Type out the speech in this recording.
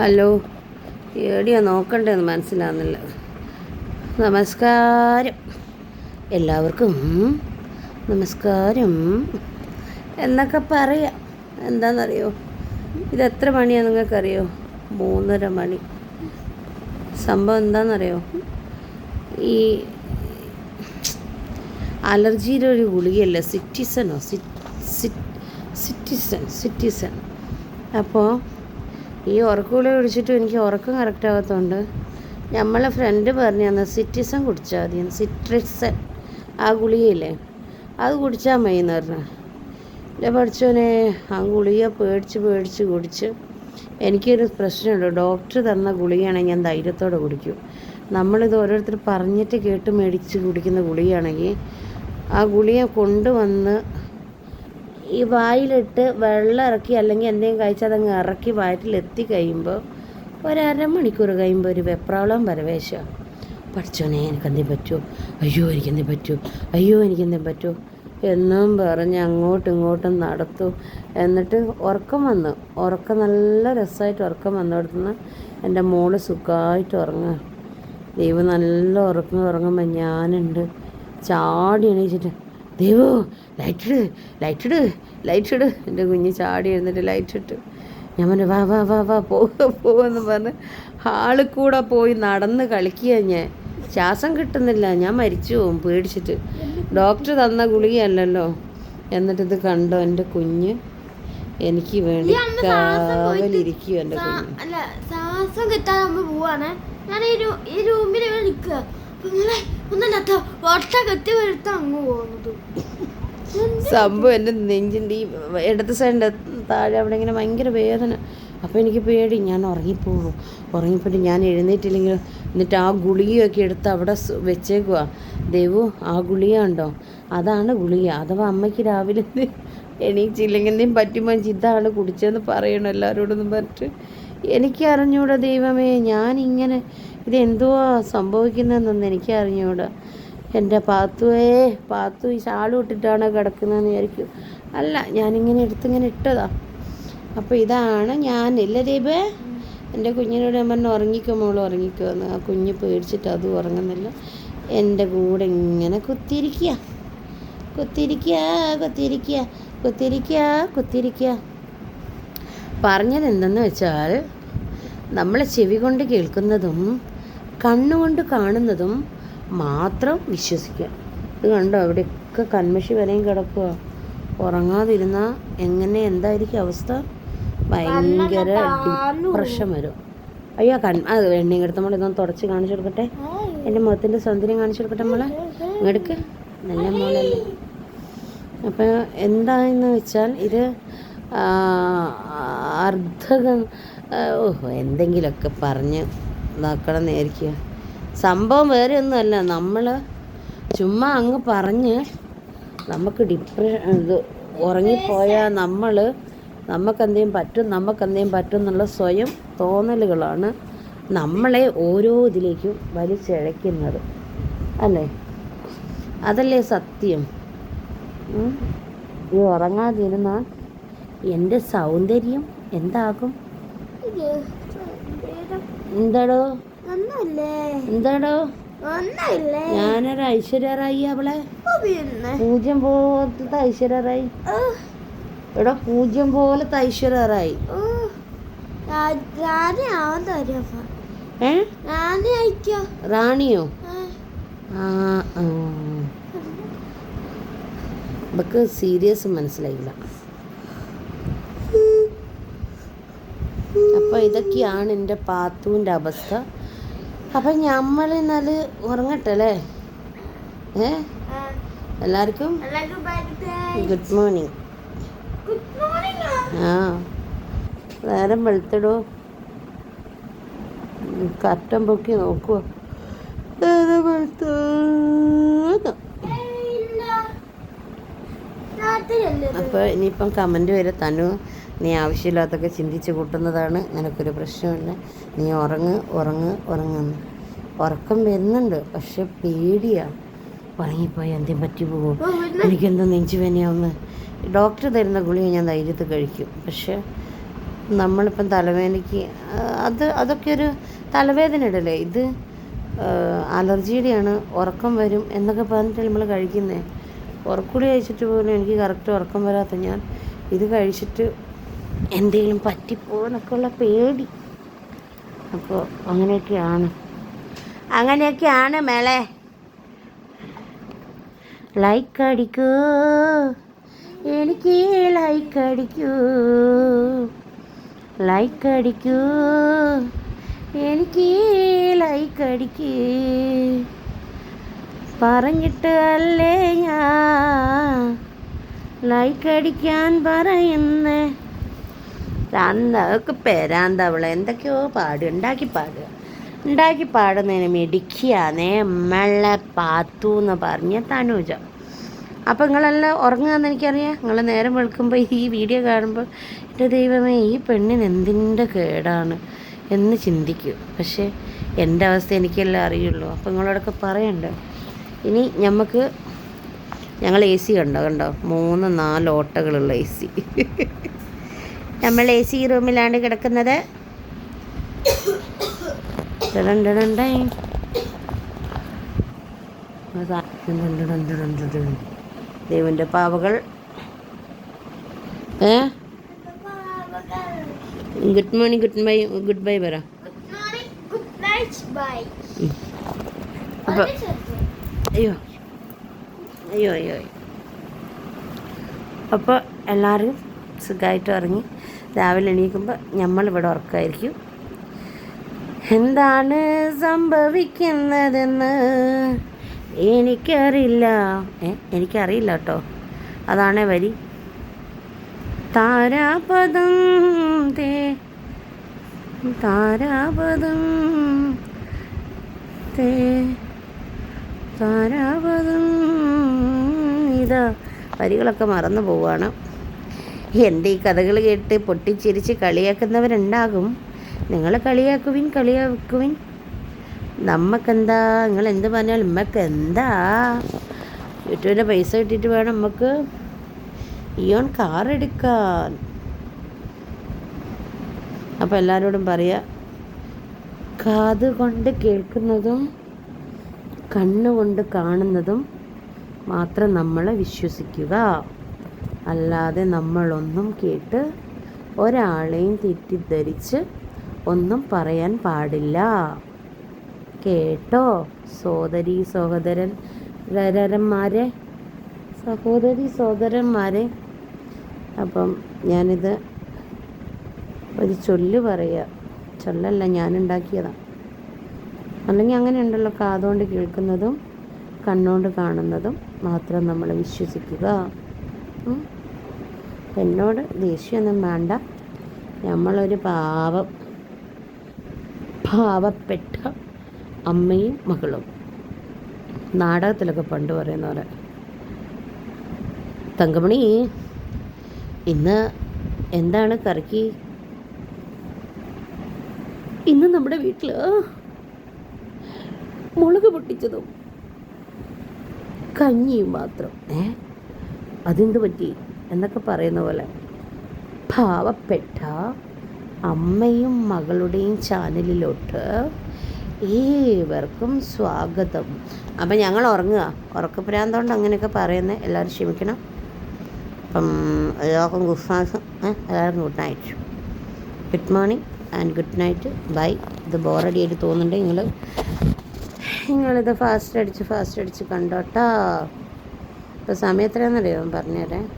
Hello എവിടെയാ നോക്കണ്ടേന്ന് മനസ്സിലാകുന്നില്ല നമസ്കാരം. എല്ലാവർക്കും നമസ്കാരം. എന്നൊക്കെ പറയാം. എന്താണെന്നറിയോ ഇത് എത്ര മണിയാണ് നിങ്ങൾക്കറിയോ? മൂന്നര മണി. സംഭവം എന്താണെന്നറിയോ ഈ അലർജിയുടെ ഒരു ഗുളികയല്ല സിറ്റിസനോ സിറ്റിസൺ സിറ്റിസൺ. അപ്പോൾ ഈ ഉറക്കഗുളിക കുടിച്ചിട്ടും എനിക്ക് ഉറക്കം കറക്റ്റ് ആവാത്തതുകൊണ്ട് നമ്മളെ ഫ്രണ്ട് പറഞ്ഞു തന്ന സിറ്റിസൺ കുടിച്ചാൽ മതി സിട്രിസൺ ആ ഗുളികയില്ലേ? അത് കുടിച്ചാൽ മതി എന്ന് പറഞ്ഞു. എന്റെ പഠിച്ചോനെ ആ ഗുളിക പേടിച്ച് പേടിച്ച് കുടിച്ച് എനിക്കൊരു പ്രശ്നമുണ്ട്. ഡോക്ടർ തന്ന ഗുളികയാണെങ്കിൽ ഞാൻ ധൈര്യത്തോടെ കുടിക്കും. നമ്മളിത് ഓരോരുത്തർ പറഞ്ഞിട്ട് കേട്ട് മേടിച്ച് കുടിക്കുന്ന ഗുളികയാണെങ്കിൽ ആ ഗുളിക കൊണ്ടുവന്ന് ഈ വായിലിട്ട് വെള്ളം ഇറക്കി അല്ലെങ്കിൽ എന്തെങ്കിലും കഴിച്ചാൽ അതങ്ങ് ഇറക്കി വയറ്റിലെത്തി കഴിയുമ്പോൾ ഒരമണിക്കൂർ കഴിയുമ്പോൾ ഒരു വെപ്രാളം പരവേശമാണ് പഠിച്ചോനെ എനിക്കെന്തേ പറ്റുമോ അയ്യോ എനിക്കെന്തേ പറ്റുമോ അയ്യോ എനിക്കെന്തേ പറ്റുമോ എന്നും പറഞ്ഞ് അങ്ങോട്ടും ഇങ്ങോട്ടും നടത്തു. എന്നിട്ട് ഉറക്കം വന്നു. ഉറക്കം നല്ല രസമായിട്ട് ഉറക്കം വന്നിടത്തുനിന്ന് എന്റെ മോൾ സുഖമായിട്ട് ഉറങ്ങുക. ദൈവം നല്ല ഉറക്കം ഉറങ്ങുമ്പോൾ ഞാനുണ്ട്. ചാടി എണീച്ചിട്ട് ദൈവോ ലൈറ്റ് ഇട് ലൈറ്റ് ഇട് ലൈറ്റ് ഇട്. എന്റെ കുഞ്ഞ് ചാടി എഴുന്നിട്ട് ലൈറ്റ് ഇട്ട്. ഞാൻ പറഞ്ഞു വാ വാ വാ വാ പോവുക പോവെന്ന് പറഞ്ഞ് ഹാളിൽ കൂടെ പോയി നടന്ന് കളിക്കുക ഞാൻ. ശ്വാസം കിട്ടുന്നില്ല. ഞാൻ മരിച്ചു പോകും പേടിച്ചിട്ട്. ഡോക്ടർ തന്ന ഗുളികയല്ലല്ലോ. എന്നിട്ടിത് കണ്ടോ എന്റെ കുഞ്ഞ്? എനിക്ക് വേണ്ടി കാവലിരിക്കും എന്റെ കുഞ്ഞ്. ശ്വാസം കിട്ടാൻ നമ്മൾ പോവാണ്. ഞാൻ ഈ റൂമിൽ നിൽക്കുക. സംഭവം എന്റെ നെഞ്ചിന്റെ ഈ ഇടത്ത് സൈഡിന്റെ താഴെ അവിടെ ഇങ്ങനെ ഭയങ്കര വേദന. അപ്പോൾ എനിക്ക് പേടി. ഞാൻ ഉറങ്ങിപ്പോകും ഉറങ്ങിപ്പോയിട്ട് ഞാൻ എഴുന്നേറ്റില്ലെങ്കിൽ എന്നിട്ട് ആ ഗുളികയൊക്കെ എടുത്ത് അവിടെ വെച്ചേക്കുക ദേവു ആ ഗുളിക ഉണ്ടോ അതാണ് ഗുളിക. അഥവാ അമ്മയ്ക്ക് രാവിലെ എണീച്ചില്ലെങ്കിൽ എന്തെങ്കിലും പറ്റുമ്പോൾ ഇതാണ് കുടിച്ചതെന്ന് പറയണം? എല്ലാവരോടൊന്നും പറഞ്ഞിട്ട്. എനിക്ക് അറിഞ്ഞൂടാ ദൈവമേ. ഞാനിങ്ങനെ ഇതെന്തുവാ സംഭവിക്കുന്നതെന്നൊന്നും എനിക്ക് അറിഞ്ഞൂടാ എന്റെ പാത്തുവേ പാത്തു ഈ ഷാൾ ഇട്ടിട്ടാണ് കിടക്കുന്നതെന്ന് വിചാരിക്കും. അല്ല ഞാനിങ്ങനെ എടുത്തിങ്ങനെ ഇട്ടതാ. അപ്പോൾ ഇതാണ് ഞാൻ ഇല്ല ദീപേ എന്റെ കുഞ്ഞിനോട് ഞാൻ പറഞ്ഞു ഉറങ്ങിക്കോ മോൾ ഉറങ്ങിക്കോ എന്ന്. ആ കുഞ്ഞ് പേടിച്ചിട്ട് അതും ഉറങ്ങുന്നില്ല. എന്റെ കൂടെ ഇങ്ങനെ കുത്തിയിരിക്കുക. കുത്തിയിരിക്കുക കുത്തിയിരിക്കുക കുത്തിയിരിക്കുക കുത്തിയിരിക്കുക. പറഞ്ഞത് എന്തെന്ന് വെച്ചാൽ നമ്മൾ ചെവി കൊണ്ട് കേൾക്കുന്നതും കണ്ണുകൊണ്ട് കാണുന്നതും മാത്രം വിശ്വസിക്കുക. ഇത് കണ്ടോ? അവിടെയൊക്കെ കന്മഷി വരെയും കിടക്കുക ഉറങ്ങാതിരുന്ന എങ്ങനെ എന്തായിരിക്കും അവസ്ഥ? ഭയങ്കര ഡിപ്രഷൻ വരും. അയ്യോ കൺ അത് എണ്ണയും എടുത്ത ഇതൊന്ന് തുടച്ച് കാണിച്ചു കൊടുക്കട്ടെ? എന്റെ മുഖത്തിന്റെ സൗന്ദര്യം കാണിച്ചു കൊടുക്കട്ടെ മോളെ? ഇങ്ങെടുക്ക് നല്ല മോളല്ലേ? അപ്പോൾ എന്താണെന്ന് വെച്ചാൽ ഇത് അർദ്ധക എന്തെങ്കിലുമൊക്കെ പറഞ്ഞ് ഇതാക്കണം നേരിക്കുക സംഭവം വേറെ ഒന്നുമല്ല. നമ്മൾ ചുമ്മാ അങ്ങ് പറഞ്ഞ് നമുക്ക് ഡിപ്രഷൻ ഇത് ഉറങ്ങിപ്പോയാൽ നമ്മൾ നമുക്കെന്തെങ്കിലും പറ്റും നമുക്കെന്തെങ്കിലും പറ്റും എന്നുള്ള സ്വയം തോന്നലുകളാണ് നമ്മളെ ഓരോ ഇതിലേക്കും വലിച്ചിഴയ്ക്കുന്നത്. അല്ലേ? അതല്ലേ സത്യം. ഈ ഉറങ്ങാതിരുന്നാൽ എന്റെ സൗന്ദര്യം എന്താകും? എന്താടോ? എന്താടോ? ഞാനൊരു ഐശ്വര്യറായി അവളെ. പൂജ്യം പോലത്തെ ഐശ്വര്യറായി. എടോ പൂജ്യം പോലത്തെ ഐശ്വര്യറായി. റാണിയോ? ആ ആ. ഇവക്ക് സീരിയസ് മനസ്സിലായില്ല. അപ്പോൾ ഇതൊക്കെയാണ് എന്റെ പാത്തുവിന്റെ അവസ്ഥ. അപ്പം നമ്മൾ എന്നാൽ ഉറങ്ങട്ടെ അല്ലേ ഏ? എല്ലാവർക്കും ഗുഡ് മോർണിംഗ്. ആ. നേരം വെളുത്തിടോ. കറ്റം പൊക്കി നോക്കുക നേരം വെളുത്തു. അപ്പോൾ ഇനിയിപ്പം കമന്റ് വരെ തനു നീ ആവശ്യമില്ലാത്തൊക്കെ ചിന്തിച്ച് കൂട്ടുന്നതാണ് നിനക്കൊരു പ്രശ്നമില്ല. നീ ഉറങ്ങ് ഉറങ്ങ് ഉറങ്ങുന്നു ഉറക്കം വരുന്നുണ്ട് പക്ഷെ പേടിയാണ് ഉറങ്ങിപ്പോയി എന്തെങ്കിലും പറ്റി പോകും എനിക്കെന്തോ നെഞ്ചു വേനയാവുന്ന ഡോക്ടർ തരുന്ന ഗുളിക ഞാൻ ധൈര്യത്തിൽ കഴിക്കും. പക്ഷെ നമ്മളിപ്പം തലവേദനയ്ക്ക് അത് അതൊക്കെ ഒരു തലവേദന ഇടല്ലേ? ഇത് അലർജിയുടെയാണ്. ഉറക്കം വരും എന്നൊക്കെ പറഞ്ഞിട്ട് നമ്മൾ കഴിക്കുന്നത് ഉറക്കുടി കഴിച്ചിട്ട് പോലും എനിക്ക് കറക്റ്റ് ഉറക്കം വരാത്ത ഞാൻ ഇത് കഴിച്ചിട്ട് എന്തെങ്കിലും പറ്റിപ്പോന്നൊക്കെ ഉള്ള പേടി. അപ്പോൾ അങ്ങനെയൊക്കെയാണ്. അങ്ങനെയൊക്കെയാണ് മേളെ. ലൈക്ക് അടിക്കൂ. എനിക്ക് ലൈക്ക് അടിക്കൂ. ലൈക്ക് അടിക്കൂ. എനിക്ക് ലൈക്ക് അടിക്ക്. പറഞ്ഞിട്ട് അല്ലേ ഞാൻ? ലൈക്ക് അടിക്കാൻ പറയുന്നേ. അതൊക്കെ പേരാന്ത അവളെ? എന്തൊക്കെയോ പാടുക ഉണ്ടാക്കി പാടുക. ഉണ്ടാക്കി പാടുന്നതിന് മിടിക്കുകയാണേ നമ്മളെ പാത്തു എന്ന് പറഞ്ഞ തനുജ. അപ്പം നിങ്ങളെല്ലാം ഉറങ്ങുകയെന്ന് എനിക്കറിയാം. നിങ്ങൾ നേരം വെളുക്കുമ്പോൾ ഈ വീഡിയോ കാണുമ്പോൾ എന്റെ ദൈവമേ ഈ പെണ്ണിന് എന്തിന്റെ കേടാണ് എന്ന് ചിന്തിക്കും. പക്ഷേ എന്റെ അവസ്ഥ എനിക്കെല്ലാം അറിയുള്ളൂ. അപ്പം നിങ്ങളോടൊക്കെ പറയണ്ടേ. ഇനി നമുക്ക് ഞങ്ങൾ എ സി കണ്ടോ? കണ്ടോ? മൂന്ന് നാല് ഓട്ടകളുള്ള എ സി. നമ്മൾ എ സി റൂമിലാണ് കിടക്കുന്നത്. ദൈവന്റെ പാവകൾ. ഏ? Good morning goodbye goodbye പറ. അപ്പോൾ അയ്യോ. അയ്യോ അയ്യോ. അപ്പോൾ എല്ലാവരും സുഖമായിട്ട് ഇറങ്ങി രാവിലെ എണീക്കുമ്പോൾ നമ്മളിവിടെ ഉറക്കമായിരിക്കും. എന്താണ് സംഭവിക്കുന്നതെന്ന് എനിക്കറിയില്ല. എനിക്കറിയില്ല കേട്ടോ. അതാണേ വരി. താരാപദം തേ താരാപദം തേ താരാപദം ഇതാ. വരികളൊക്കെ മറന്നു പോവുകയാണ്. എന്റെ ഈ കഥകൾ കേട്ട് പൊട്ടിച്ചിരിച്ച് കളിയാക്കുന്നവരുണ്ടാകും. നിങ്ങൾ കളിയാക്കുവിൻ കളിയാക്കുവിൻ. നമ്മക്കെന്താ? നിങ്ങൾ എന്ത് പറഞ്ഞാലും നമ്മക്ക് എന്താ യൂട്യൂബിന്റെ പൈസ കിട്ടിയിട്ട് വേണം നമുക്ക് ഇയോൺ കാർ എടുക്കാൻ. അപ്പോൾ എല്ലാവരോടും പറയാ കാത് കൊണ്ട് കേൾക്കുന്നതും കണ്ണുകൊണ്ട് കാണുന്നതും മാത്രം നമ്മൾ വിശ്വസിക്കുക. അല്ലാതെ നമ്മളൊന്നും കേട്ട് ഒരാളെയും തെറ്റിദ്ധരിച്ച് ഒന്നും പറയാൻ പാടില്ല. കേട്ടോ സോദരി സഹോദരൻ രരന്മാരെ സഹോദരി സഹോദരന്മാരെ. അപ്പം ഞാനിത് ഒരു ചൊല്ല് പറയുക ചൊല്ലല്ല ഞാനുണ്ടാക്കിയതാണ് അല്ലെങ്കിൽ അങ്ങനെ ഉണ്ടല്ലോ കാതുകൊണ്ട് കേൾക്കുന്നതും കണ്ണുകൊണ്ട് കാണുന്നതും മാത്രം നമ്മൾ വിശ്വസിക്കുക. എന്നോട് ദേഷ്യമൊന്നും വേണ്ട. നമ്മളൊരു പാവം പാവപ്പെട്ട അമ്മയും മകളും. നാടകത്തിലൊക്കെ പണ്ട് പറയുന്ന പോലെ. തങ്കമണി ഇന്ന് എന്താണ് കറിക്ക്? ഇന്ന് നമ്മുടെ വീട്ടിൽ മുളക് പൊട്ടിച്ചതും കഞ്ഞിയും മാത്രം. ഏ? അതെന്ത് പറ്റി? എന്നൊക്കെ പറയുന്ന പോലെ. പാവപ്പെട്ട അമ്മയും മകളുടെയും ചാനലിലോട്ട് ഏവർക്കും സ്വാഗതം. അപ്പം ഞങ്ങൾ ഉറങ്ങുക. ഉറക്കപ്പെടാത്തതുകൊണ്ട് അങ്ങനെയൊക്കെ പറയുന്നത് എല്ലാവരും ക്ഷമിക്കണം. അപ്പം എല്ലാവർക്കും ഗുഡ് എല്ലാവർക്കും good night. Good morning and good night. Bye. ഇത് ബോറടി ആയിട്ട് തോന്നുന്നുണ്ട്. നിങ്ങൾ നിങ്ങളിത് ഫാസ്റ്റ് അടിച്ച് ഫാസ്റ്റ് അടിച്ച് കണ്ടോട്ടാ. ഇപ്പോൾ സമയം എത്രയാണെന്നറിയോ പറഞ്ഞുതരാം.